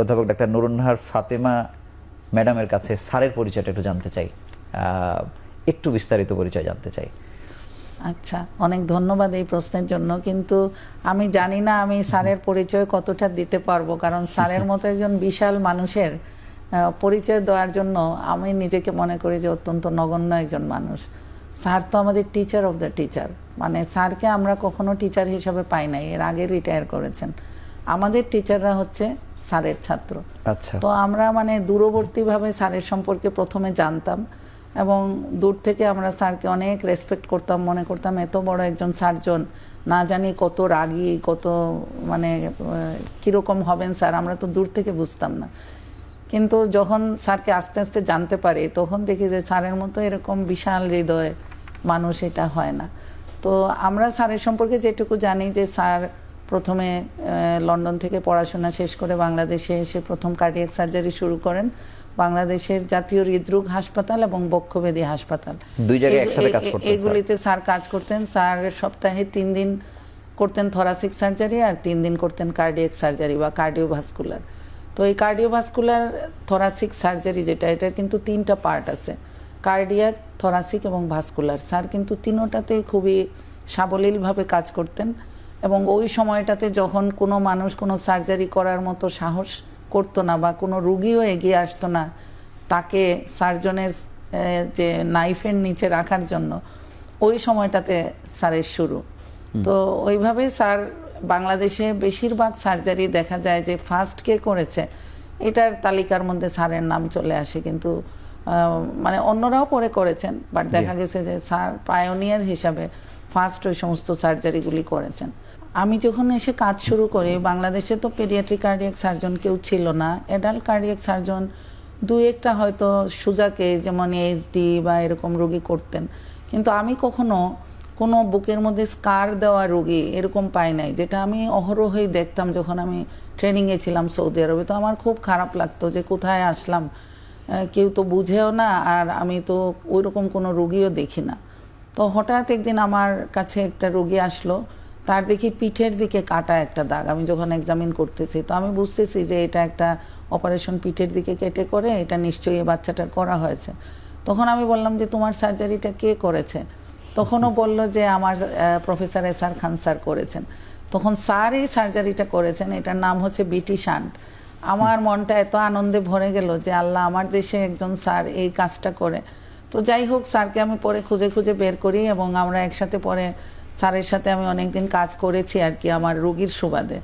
অধ্যাপক ডাক্তার নুরুন্নাহার ফাতেমা ম্যাডামের কাছে স্যারের পরিচয়টা একটু জানতে চাই। একটু বিস্তারিত পরিচয় জানতে চাই। আচ্ছা অনেক ধন্যবাদ এই প্রশ্নের জন্য। কিন্তু আমি জানি না আমি স্যারের পরিচয় কতটা দিতে পারব, কারণ স্যারের মতো একজন বিশাল মানুষের পরিচয় দেওয়ার জন্য আমি নিজেকে মনে করি যে অত্যন্ত নগণ্য একজন মানুষ। স্যার তো আমাদের টিচার অফ দ্য টিচার মানে স্যারকে আমরা কখনো টিচার হিসাবে পাই নাই, এর আগে রিটায়ার করেছেন। আমাদের টিচাররা হচ্ছে স্যারের ছাত্র। আচ্ছা। তো আমরা মানে দূরবর্তীভাবে স্যারের সম্পর্কে প্রথমে জানতাম এবং দূর থেকে আমরা স্যারকে অনেক রেসপেক্ট করতাম মনে করতাম এত বড় একজন সার্জন না জানি কত রাগী কত মানে কীরকম হবেন স্যার? আমরা তো দূর থেকে বুঝতাম না। কিন্তু যখন স্যারকে আস্তে আস্তে জানতে পারি তখন দেখি যে স্যারের মতো এরকম বিশাল হৃদয় মানুষ এটা হয় না। তো আমরা স্যারের সম্পর্কে যেটুকু জানি যে স্যার প্রথমে লন্ডন থেকে পড়াশোনা শেষ করে বাংলাদেশে এসে প্রথম কার্ডিয়াক সার্জারি শুরু করেন। বাংলাদেশের জাতীয় হৃদরোগ হাসপাতাল এবং বক্ষবেদী হাসপাতাল। দুই জায়গায় একসাথে কাজ করতেন এগুলিতে স্যার কাজ করতেন। স্যার সপ্তাহে তিন দিন করতেন থরাসিক সার্জারি আর তিন দিন করতেন কার্ডিয়াক সার্জারি বা কার্ডিওভাস্কুলার তো এই কার্ডিওভাস্কুলার থরাসিক সার্জারি যেটা এটার কিন্তু তিনটা পার্ট আছে। কার্ডিয়াক থরাসিক এবং ভাস্কুলার স্যার কিন্তু তিনোটাতেই খুবই সাবলীলভাবে কাজ করতেন। এবং ওই সময়টাতে যখন কোনো মানুষ কোনো সার্জারি করার মতো সাহস করতো না বা কোনো রুগীও এগিয়ে আসতো না তাকে সার্জনের যে নাইফের নিচে রাখার জন্য ওই সময়টাতে স্যারের শুরু। তো ওইভাবে স্যার বাংলাদেশে বেশিরভাগ সার্জারি দেখা যায় যে ফার্স্ট কে করেছে এটার তালিকার মধ্যে স্যারের নাম চলে আসে কিন্তু মানে অন্যরাও পরে করেছেন বাট দেখা গেছে যে স্যার পায়োনিয়ার হিসাবে ফার্স্ট ওই সমস্ত সার্জারিগুলি করেছেন। আমি যখন এসে কাজ শুরু করি, বাংলাদেশে তো পেডিয়াট্রিক কার্ডিয়াক সার্জন কেউ ছিল না। অ্যাডাল্ট কার্ডিয়াক সার্জন দু একটা হয়তো সুজাকে যেমন এইচডি বা এরকম রোগী করতেন। কিন্তু আমি কখনো কোনো বুকের মধ্যে স্কার দেওয়া রোগী এরকম পাই নাই, যেটা আমি অহরহই দেখতাম যখন আমি ট্রেনিংয়ে ছিলাম সৌদি আরবে। তো আমার খুব খারাপ লাগতো যে কোথায় আসলাম কেউ তো বুঝেও না আর আমি তো ওইরকম কোনো রোগীও দেখি না। তো হঠাৎ একদিন আমার কাছে একটা রোগী আসলো, তার দেখি পিঠের দিকে কাটা একটা দাগ। আমি যখন এক্সামিন করতেছি, তো আমি বুঝতেছি যে এটা একটা অপারেশন পিঠের দিকে কেটে করে, এটা নিশ্চয়ই এই বাচ্চাটার করা হয়েছে। তখন আমি বললাম যে, তোমার সার্জারিটা কে করেছে? তখনও বলল যে, আমার professor S R Khan sir করেছেন। তখন স্যার এই সার্জারিটা করেছেন, এটার নাম হচ্ছে বিটি শান্ট। আমার মনটা এত আনন্দে ভরে গেল যে, আল্লাহ, আমার দেশে একজন স্যার এই কাজটা করে। তো যাই হোক, স্যারকে আমি পরে খুঁজে খুঁজে বের করি এবং আমরা একসাথে পরে স্যারের সাথে আমি অনেকদিন কাজ করেছি আর কি, আমার রুগীর সুবাদে।